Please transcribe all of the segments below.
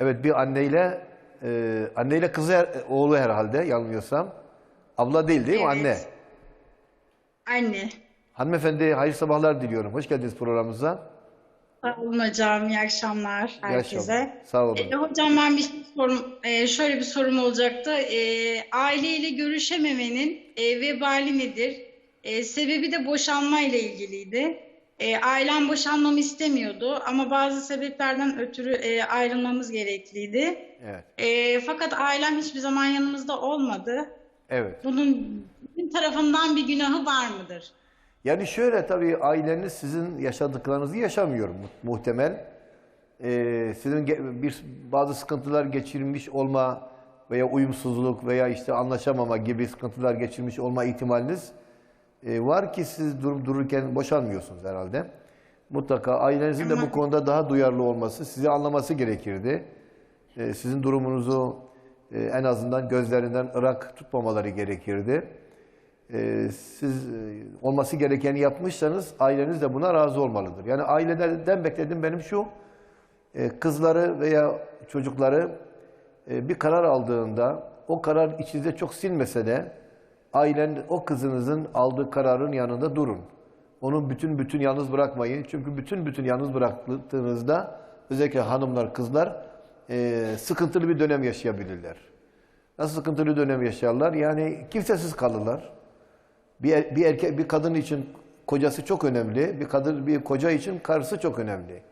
Evet bir anneyle e, anneyle kızı her- oğlu herhalde yanılmıyorsam. Abla değil değil mi Evet. anne? Anne. Hanımefendi hayırlı sabahlar diliyorum. Hoş geldiniz programımıza. Sağ olun hocam. İyi akşamlar İyi herkese. Sağ olun. E, hocam ben bir şey sorum, e, şöyle bir sorum olacaktı. E, aileyle görüşememenin e, vebali nedir? E, sebebi de boşanma ile ilgiliydi. E, ailem boşanmamı istemiyordu ama bazı sebeplerden ötürü e, ayrılmamız gerekliydi. Evet. E, fakat ailem hiçbir zaman yanımızda olmadı. Evet. Bunun bizim tarafından bir günahı var mıdır? Yani şöyle tabii aileniz sizin yaşadıklarınızı yaşamıyor mu- muhtemel. Ee, sizin bir bazı sıkıntılar geçirmiş olma veya uyumsuzluk veya işte anlaşamama gibi sıkıntılar geçirmiş olma ihtimaliniz e, var ki siz durup dururken boşanmıyorsunuz herhalde. Mutlaka ailenizin de bu konuda daha duyarlı olması, sizi anlaması gerekirdi. Ee, sizin durumunuzu e, en azından gözlerinden ırak tutmamaları gerekirdi. Siz e, olması gerekeni yapmışsanız aileniz de buna razı olmalıdır. Yani aileden beklediğim benim şu, e, kızları veya çocukları e, bir karar aldığında o karar içinizde çok silmese de ailen o kızınızın aldığı kararın yanında durun. Onu bütün bütün yalnız bırakmayın. Çünkü bütün bütün yalnız bıraktığınızda özellikle hanımlar, kızlar e, sıkıntılı bir dönem yaşayabilirler. Nasıl sıkıntılı dönem yaşarlar? Yani kimsesiz kalırlar. Bir, bir erkek bir kadın için kocası çok önemli. Bir kadın bir koca için karısı çok önemli.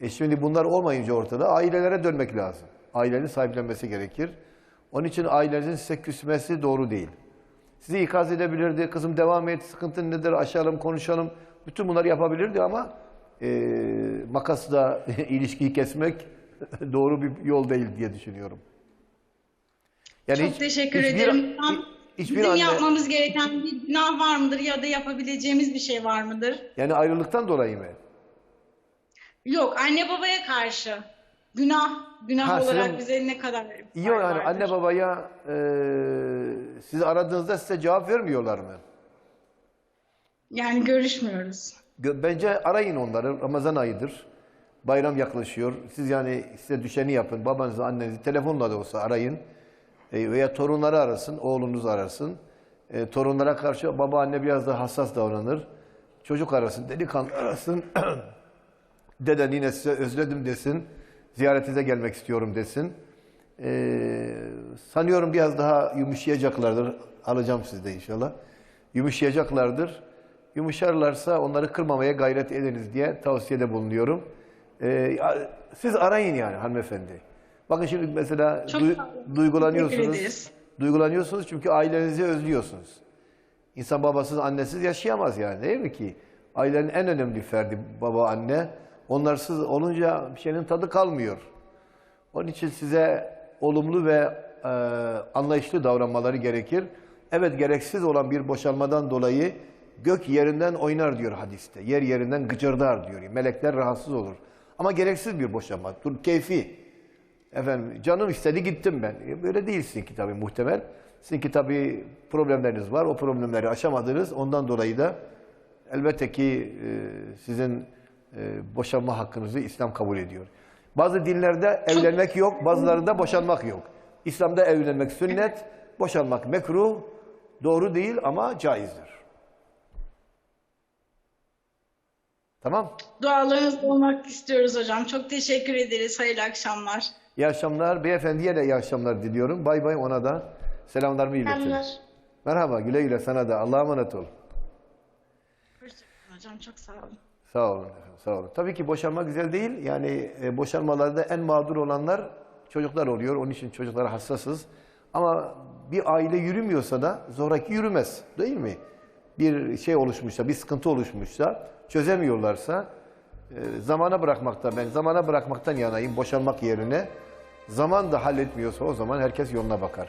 E şimdi bunlar olmayınca ortada ailelere dönmek lazım. Ailenin sahiplenmesi gerekir. Onun için ailenizin size küsmesi doğru değil. Sizi ikaz edebilirdi. Kızım devam et, sıkıntın nedir, aşalım, konuşalım. Bütün bunları yapabilirdi ama e, makasla ilişkiyi kesmek doğru bir yol değil diye düşünüyorum. Yani Çok hiç- teşekkür hiçbir- ederim. Tam hiçbir bizim anne- yapmamız gereken bir günah var mıdır ya da yapabileceğimiz bir şey var mıdır? Yani ayrılıktan dolayı mı? Yok, anne babaya karşı günah, günah Ha, olarak sizin- bize ne kadar pay yani vardır? anne babaya e, sizi aradığınızda size cevap vermiyorlar mı? Yani görüşmüyoruz. Gö- Bence arayın onları. Ramazan ayıdır. Bayram yaklaşıyor. Siz yani size düşeni yapın. Babanızı, annenizi telefonla da olsa arayın. E, veya torunları arasın, oğlunuz arasın. E, torunlara karşı baba anne biraz daha hassas davranır. Çocuk arasın, delikanlı arasın. Deden yine size özledim desin. Ziyaretinize gelmek istiyorum desin. E, sanıyorum biraz daha yumuşayacaklardır. Alacağım sizde inşallah. Yumuşayacaklardır. Yumuşarlarsa onları kırmamaya gayret ediniz diye tavsiyede bulunuyorum. E, ya- siz arayın yani hanımefendi. Bakın şimdi mesela Çok. Teşekkür duygulanıyorsunuz. Duygulanıyorsunuz çünkü ailenizi özlüyorsunuz. İnsan babasız, annesiz yaşayamaz yani değil mi ki? Ailenin en önemli ferdi baba, anne. Onlarsız olunca bir şeyin tadı kalmıyor. Onun için size olumlu ve e, anlayışlı davranmaları gerekir. Evet gereksiz olan bir boşanmadan dolayı gök yerinden oynar diyor hadiste. Yer yerinden gıcırdar diyor. Melekler rahatsız olur. Ama gereksiz bir boşanma. Dur keyfi. Efendim canım istedi gittim ben. E, Böyle değil sizinki tabii muhtemel. Sizinki tabii problemleriniz var. O problemleri aşamadınız. Ondan dolayı da elbette ki e, sizin boşanma hakkınızı İslam kabul ediyor. Bazı dinlerde evlenmek yok, bazılarında boşanmak yok. İslam'da evlenmek sünnet, boşanmak mekruh, doğru değil ama caizdir. Tamam. Dualarınızda olmak istiyoruz hocam. Çok teşekkür ederiz. Hayırlı akşamlar. İyi akşamlar. Beyefendiye de iyi akşamlar diliyorum. Bay bay ona da selamlarımı iletin. Selamlar. Merhaba güle güle sana da. Allah'a emanet ol. Hoşçakalın hocam. Çok sağ olun. Sağ olun. efendim, Sağ olun. Tabii ki boşanma güzel değil. Yani e, boşanmalarda en mağdur olanlar çocuklar oluyor. Onun için çocuklara hassasız. Ama bir aile yürümüyorsa da zoraki yürümez. Değil mi? Bir şey oluşmuşsa, bir sıkıntı oluşmuşsa, çözemiyorlarsa e, zamana bırakmakta ben zamana bırakmaktan yanayım boşanmak yerine. Zaman da halletmiyorsa o zaman herkes yoluna bakar.